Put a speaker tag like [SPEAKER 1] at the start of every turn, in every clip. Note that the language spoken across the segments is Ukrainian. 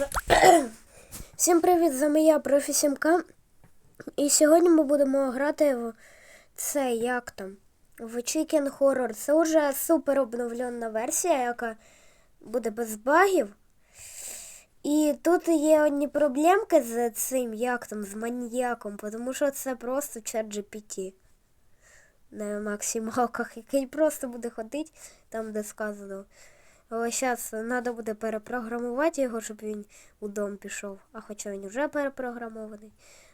[SPEAKER 1] Всім привіт, з вами я, профі 7К. І сьогодні ми будемо грати в це як там? В Chicken Horror. Це вже супер обновлена версія, яка буде без багів. І тут є одні проблемки з цим, як там, з маніяком, тому що це просто чат GPT на максималках, який просто буде ходити там, де сказано. Але зараз треба буде перепрограмувати його, щоб він у дом пішов. А хоча він вже перепрограмований.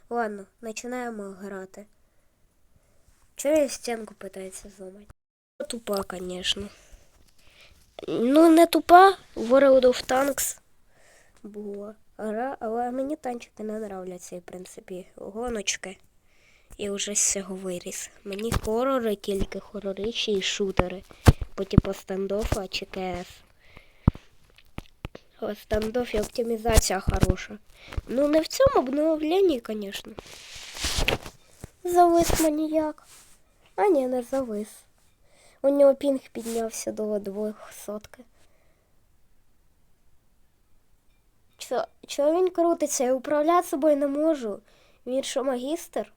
[SPEAKER 1] Ладно, починаємо грати. Я стінку питається зламати? Тупа, звісно. Ну, не тупа, World of Tanks була гра, але мені танчики не нравляться, в принципі, гоночки. Я вже з цього виріс. Мені хорори, тільки хороричі і шутери. По типу стендофа чи КС. О, стендоф і оптимізація хороша. Ну, не в цьому обновленні, звісно. Завис маніяк. А ні, не завис. У нього пінг піднявся до 200. Чо, чого він крутиться? Я управляти собою не можу. Він що, магістр?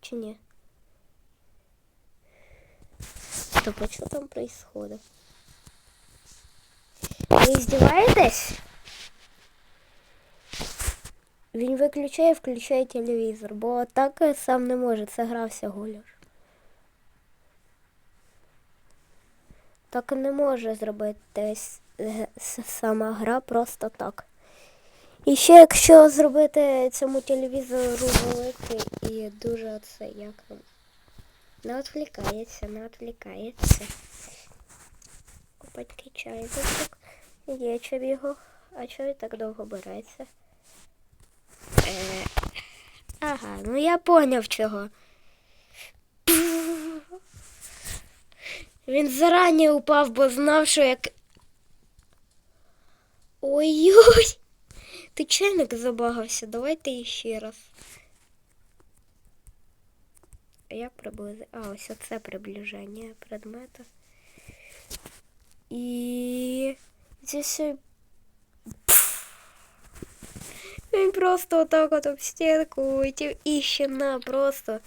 [SPEAKER 1] Чи ні? Стоп, а що там происходит? Ви здіваєтесь? Він виключає і включає телевізор, бо так сам не може, це гра всього лиш. Так не може зробити с- сама гра просто так. І ще якщо зробити цьому телевізору великий і дуже оце як. Не відвлікається, не відвлікається. Купати чайничок. Є чим його. А чого він так довго береться? Е, ага, ну я поняв чого. Він зарані упав, бо знав, що як. Ой-ой! Ти чайник забагався, давайте ще раз. Як приблизити? А, ось оце приближення предмета. І здесь ой- він просто отак от об стінку улетів і ще на просто.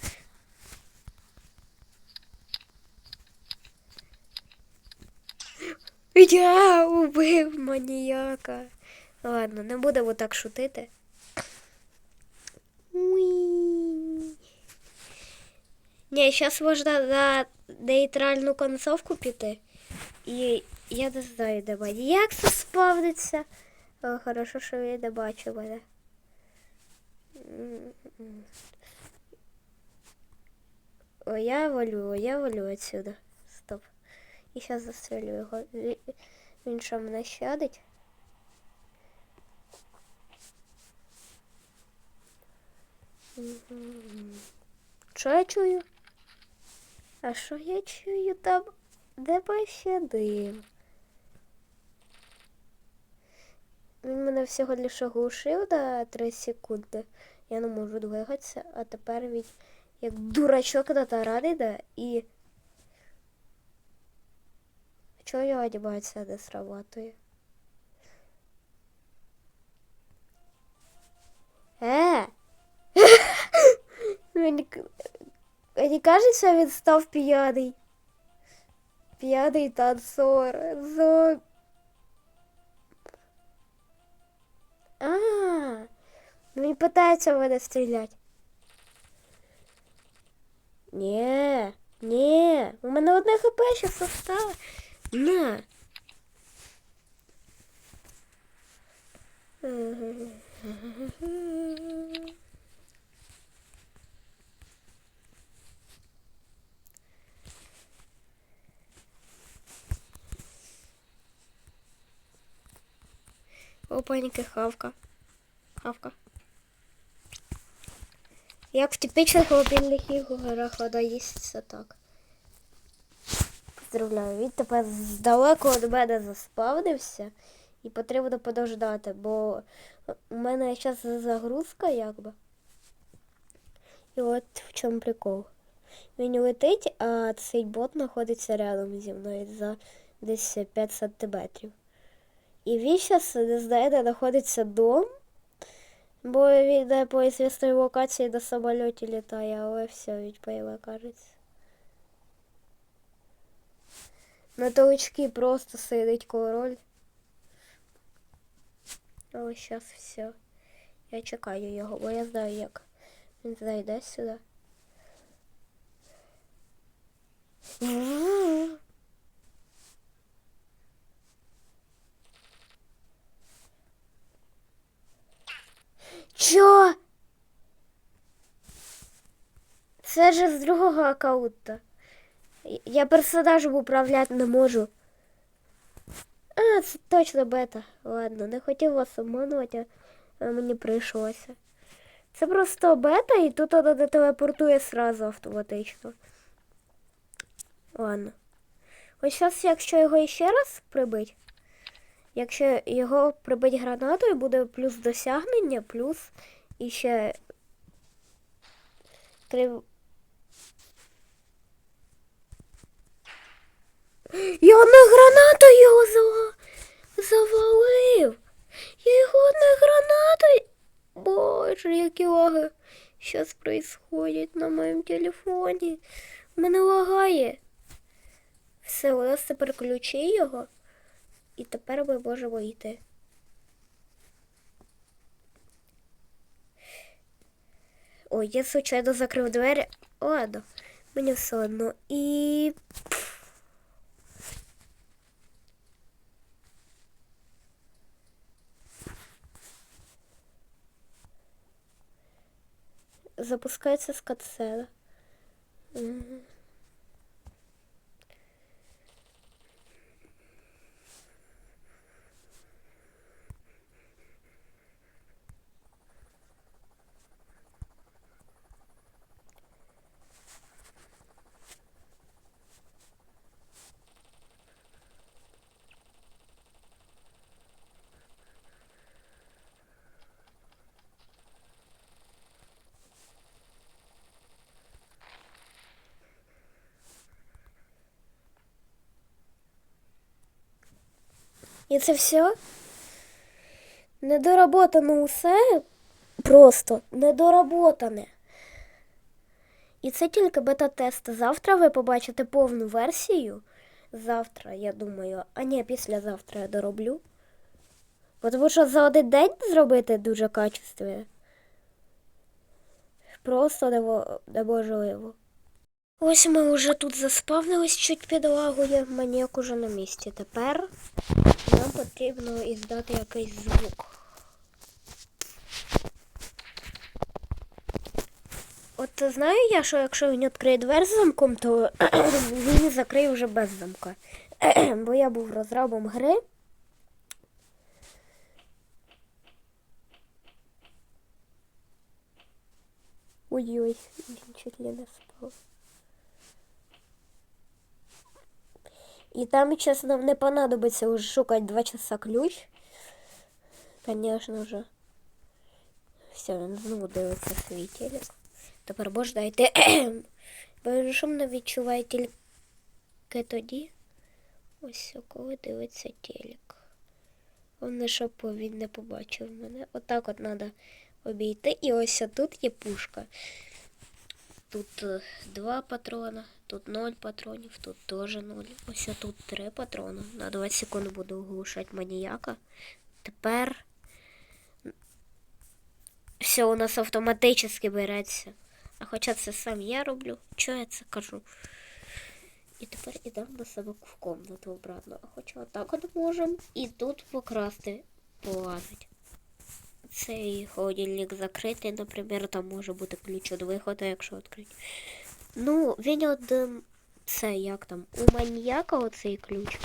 [SPEAKER 1] Я убив маніяка. Ладно, не будемо так шутити. Уі. Ні, зараз можна на нейтральну концовку піти. І я не знаю, де маніяк це спавниться. О, хорошо, що я не бачу мене. О, я валю, я валю отсюда. Стоп. І зараз застрелю його. Він що мене щадить? Що я чую? А що я чую там? Де пощадив? Він мене всього лише глушив на 3 секунди. Я не можу двигатися, а тепер він як дурачок на тарані, да, і. Чого його анімація не срабатує? Е! Мені кажеться, він став п'яний. П'яний танцор. Зо... він питається в мене стріляти. Ні, ні, у мене одне хп ще осталось. На. Опаньки, хавка. Хавка. Як в типічних мобільних іграх вода їсться так. Поздравляю, він тепер здалеку від мене заспавнився і потрібно подождати, бо у мене зараз загрузка якби. І от в чому прикол. Він летить, а цей бот знаходиться рядом зі мною за десь 5 сантиметрів. І він зараз не знає, де знаходиться дом. Бо він йде по ізвісній локації до самольоті літає, але все, відповіла, кажеться. На толчки просто сидить король. Але зараз все. Я чекаю його, бо я знаю, як він зайде сюди. Це ж з другого аккаунта. Я персонажем управляти не можу. А, це точно бета. Ладно, не хотів вас обманувати, а мені прийшлося. Це просто бета, і тут воно не телепортує сразу автоматично. Ладно. Ось зараз, якщо його ще раз прибить, якщо його прибить гранатою, буде плюс досягнення, плюс іще. Я не гранатою його зава... завалив. Я його не гранатою. Боже, які лаги зараз происходять на моєму телефоні. Мене лагає. Все, у нас тепер ключі його. І тепер ми можемо йти. Ой, я случайно закрив двері. Ладно, мені все одно. І. Запускається з. Мгм. І це все недоработано усе. Просто недоработане. І це тільки бета-тест. Завтра ви побачите повну версію. Завтра, я думаю, а ні, післязавтра я дороблю. Бо Тому що за один день зробити дуже качественно. Просто неможливо. Ось ми вже тут заспавнились чуть підлагує, маніяк уже на місці. Тепер нам потрібно іздати якийсь звук. От знаю я, що якщо він відкриє двері з замком, то він закриє вже без замка. Бо я був розрабом гри. Ой-ой, він чуть ли не спав. І там сейчас нам не понадобиться уже шукать два часа ключ. Конечно же. Все, він дивиться свій телек. Тепер бож дайте. Ви шумно відчуває тільки тоді. Ось коли дивиться телек. Головне, щоб він не побачив мене. Отак от треба обійти. І ось тут є пушка. Тут е, два патрона, тут ноль патронів, тут теж ноль. Ось тут три патрона. На 20 секунд буду оглушати маніяка. Тепер все у нас автоматично береться. А хоча це сам я роблю, чого я це кажу? І тепер ідемо до себе в комнату обратно. А хоча отак от можемо і тут покрасти полазить. Цей холодильник закритий, наприклад, там може бути ключ від виходу, якщо відкрити. Ну, він один, це як там, у маньяка оцей ключ,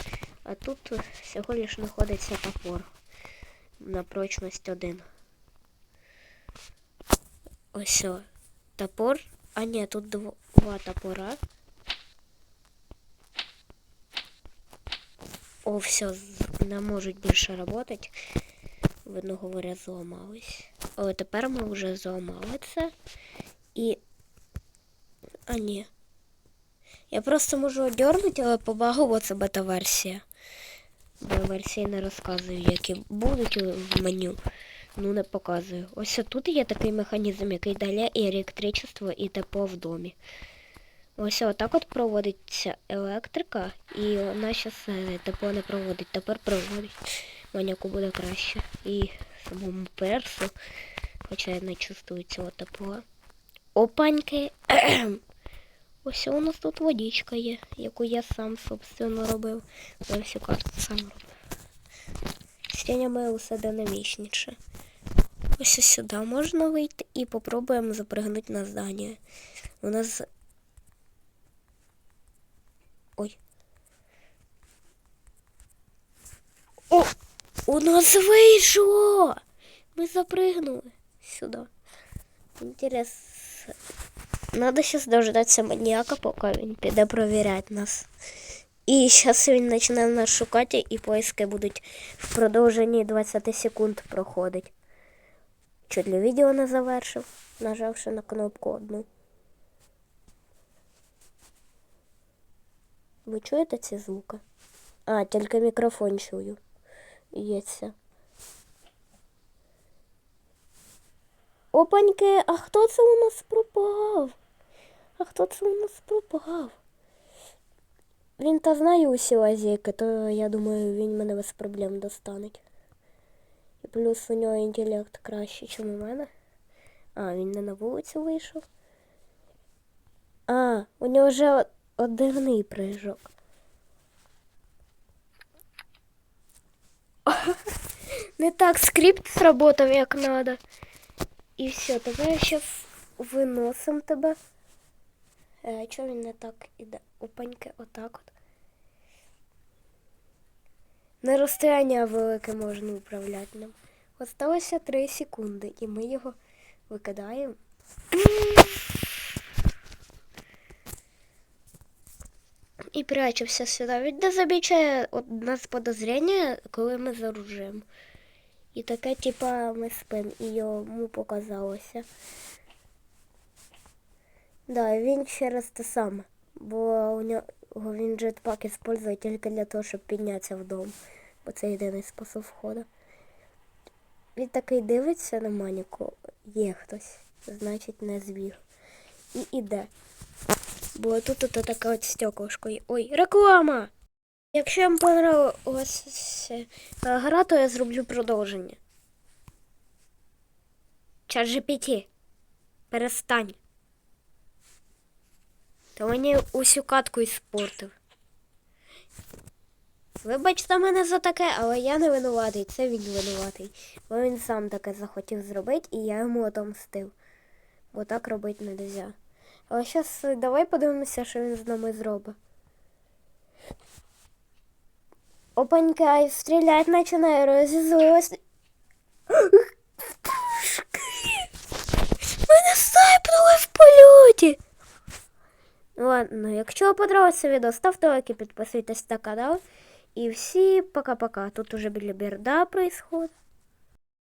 [SPEAKER 1] а тут всього лиш знаходиться топор на прочність один. Ось о, топор. А ні, тут два топора. О, все, не можуть більше працювати. Видно, говоря, зламались. Але тепер ми вже зламали це. І. А ні. Я просто можу одернути, але по багу, бо це бета-версія. Бо версії не розказую, які будуть в меню. Ну, не показую. Ось тут є такий механізм, який дає і електричество, і тепло в домі. Ось отак от проводиться електрика, і вона щас е, тепло не проводить, тепер проводить. Маняку буде краще. І самому персу, хоча й не чувствується от тепло. Опаньки. Ось у нас тут водичка є, яку я сам, собственно, робив. Я всю карту сам робив. Стінями усе динамічніше. Ось сюди можна вийти і попробуємо запрыгнути на здання. У нас. Ой. О! У нас вийшло! Ми запрыгнули сюди. Інтерес. Надо сейчас дождатися маніяка, поки він піде провіряти нас. І зараз він почне нас шукати, і поиски будуть в продовженні 20 секунд проходить. Чуть ли відео не завершив, нажавши на кнопку одну. Ви чуєте ці звуки? А, тільки мікрофон чую. Ється. Опаньки, а хто це у нас пропав? А хто це у нас пропав? Він та знає усі лазейки, то я думаю, він мене без проблем достане. І плюс у нього інтелект краще, ніж у мене. А, він не на вулицю вийшов. А, у нього вже одивний прыжок. Не так скрипт сработав, як надо. І все, давай зараз виносимо тебе. Е, чого він не так іде? Опаньки, отак от. На розстояння велике можна управляти нам. Осталося 3 секунди, і ми його викидаємо. І прячемося сюди. Він не замічає от нас подозріння, коли ми заружимо. І таке, типа, ми спим, і йому показалося. Да, він через те саме. Бо у нього він джетпак використовує тільки для того, щоб піднятися в дом. Бо це єдиний спосіб входу. Він такий дивиться на маніку, є хтось, значить не збіг. І іде. Бо тут ото така от стеклышко. Ой, реклама! Якщо вам понравилася гра, то я зроблю продовження. Чат GPT. Перестань. Та мені усю катку іспортив. Вибачте мене за таке, але я не винуватий, це він винуватий. Бо він сам таке захотів зробити, і я йому отомстив. Бо так робити не можна. Але зараз давай подивимося, що він з нами зробить. Опанька, і стріляти починає, розізлилась. Мене снайпнули в польоті. Ну ладно, якщо подобається відео, ставте лайки, підписуйтесь на канал. І всі пока-пока. Тут уже біля бірда происходит.